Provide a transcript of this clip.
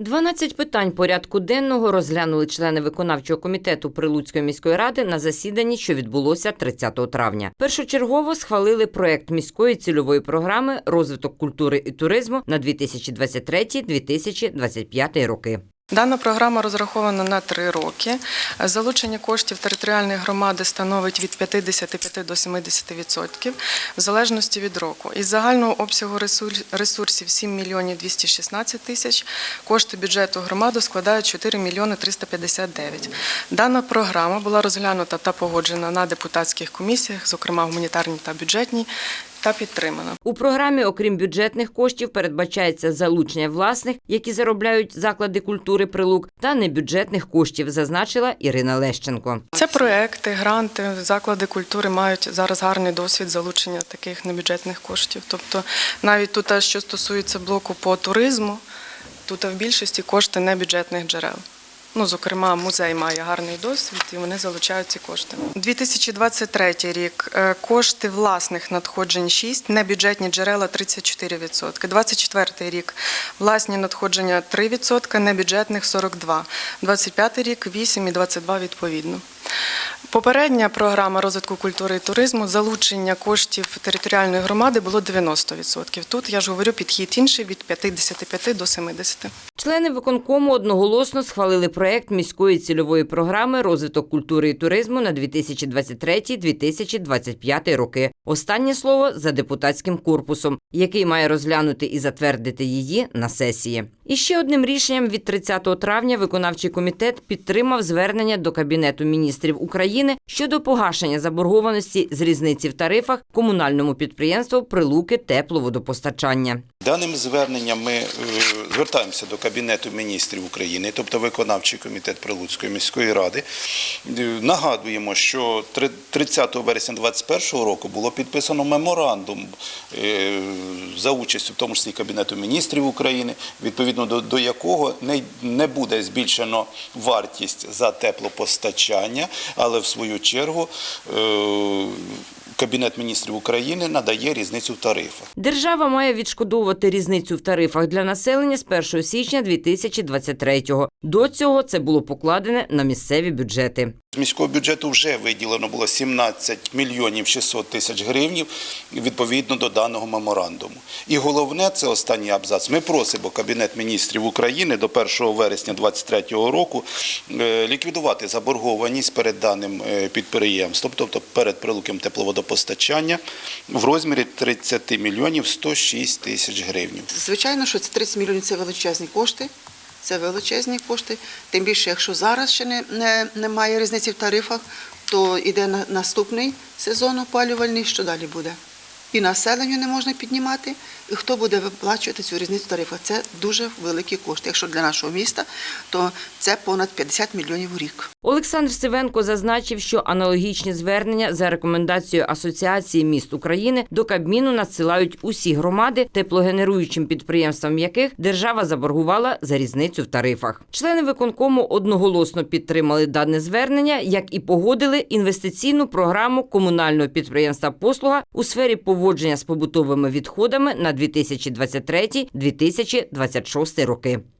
12 питань порядку денного розглянули члени виконавчого комітету Прилуцької міської ради на засіданні, що відбулося 30 травня. Першочергово схвалили проект міської цільової програми розвиток культури і туризму на 2023-2025 роки. Дана програма розрахована на три роки. Залучення коштів територіальної громади становить від 55 до 70 відсотків в залежності від року. Із загального обсягу ресурсів 7 мільйонів 216 тисяч. Кошти бюджету громади складають 4 мільйони 359. Дана програма була розглянута та погоджена на депутатських комісіях, зокрема гуманітарній та бюджетній, та підтримана. У програмі, окрім бюджетних коштів, передбачається залучення власних, які заробляють заклади культури прилук, та небюджетних коштів, зазначила Ірина Лещенко. Це проекти, гранти, заклади культури мають зараз гарний досвід залучення таких небюджетних коштів. Тобто, навіть тут, що стосується блоку по туризму, тут в більшості кошти небюджетних джерел. Ну, зокрема, музей має гарний досвід і вони залучають ці кошти. 2023 рік е, кошти власних надходжень 6, небюджетні джерела 34%. 24 рік власні надходження 3%, небюджетних 42%. 25 рік 8 і 22 відповідно. Попередня програма розвитку культури і туризму залучення коштів територіальної громади було 90%. Тут я ж говорю підхід інший від 55 до 70. Члени виконкому одноголосно схвалили проект міської цільової програми розвиток культури і туризму на 2023-2025 роки. Останнє слово за депутатським корпусом, який має розглянути і затвердити її на сесії. І ще одним рішенням від 30 травня виконавчий комітет підтримав звернення до Кабінету міністрів України щодо погашення заборгованості з різниці в тарифах комунальному підприємству Прилуки тепловодопостачання. Даним зверненням ми е, звертаємося до Кабінету міністрів України, тобто виконавчий комітет Прилуцької міської ради. Е, Нагадуємо, що 30 вересня 2021 року було підписано меморандум е, за участю, в тому числі Кабінету міністрів України, відповідно до, якого не, буде збільшено вартість за теплопостачання, але в свою чергу Кабінет міністрів України надає різницю в тарифах. Держава має відшкодовувати різницю в тарифах для населення з 1 січня 2023-го. До цього це було покладене на місцеві бюджети. З міського бюджету вже виділено було 17 мільйонів 600 тисяч гривнів відповідно до даного меморандуму. І головне, це останній абзац. Ми просимо Кабінет міністрів України до 1 вересня 2023 року е, ліквідувати заборгованість перед даним е, підприємством, тобто перед прилуком тепловодопостачання в розмірі 30 мільйонів 106 тисяч гривень. Звичайно, що це 30 мільйонів це величезні кошти. Це величезні кошти. Тим більше, якщо зараз ще не, не, немає різниці в тарифах, то йде на, наступний сезон опалювальний, що далі буде. І населенню не можна піднімати, і хто буде виплачувати цю різницю в тарифах? Це дуже великі кошти. Якщо для нашого міста, то це понад 50 мільйонів у рік. Олександр Сивенко зазначив, що аналогічні звернення за рекомендацією Асоціації міст України до Кабміну надсилають усі громади, теплогенеруючим підприємствам яких держава заборгувала за різницю в тарифах. Члени виконкому одноголосно підтримали дане звернення, як і погодили інвестиційну програму комунального підприємства Послуга у сфері поводження з побутовими відходами на 2023-2026 роки.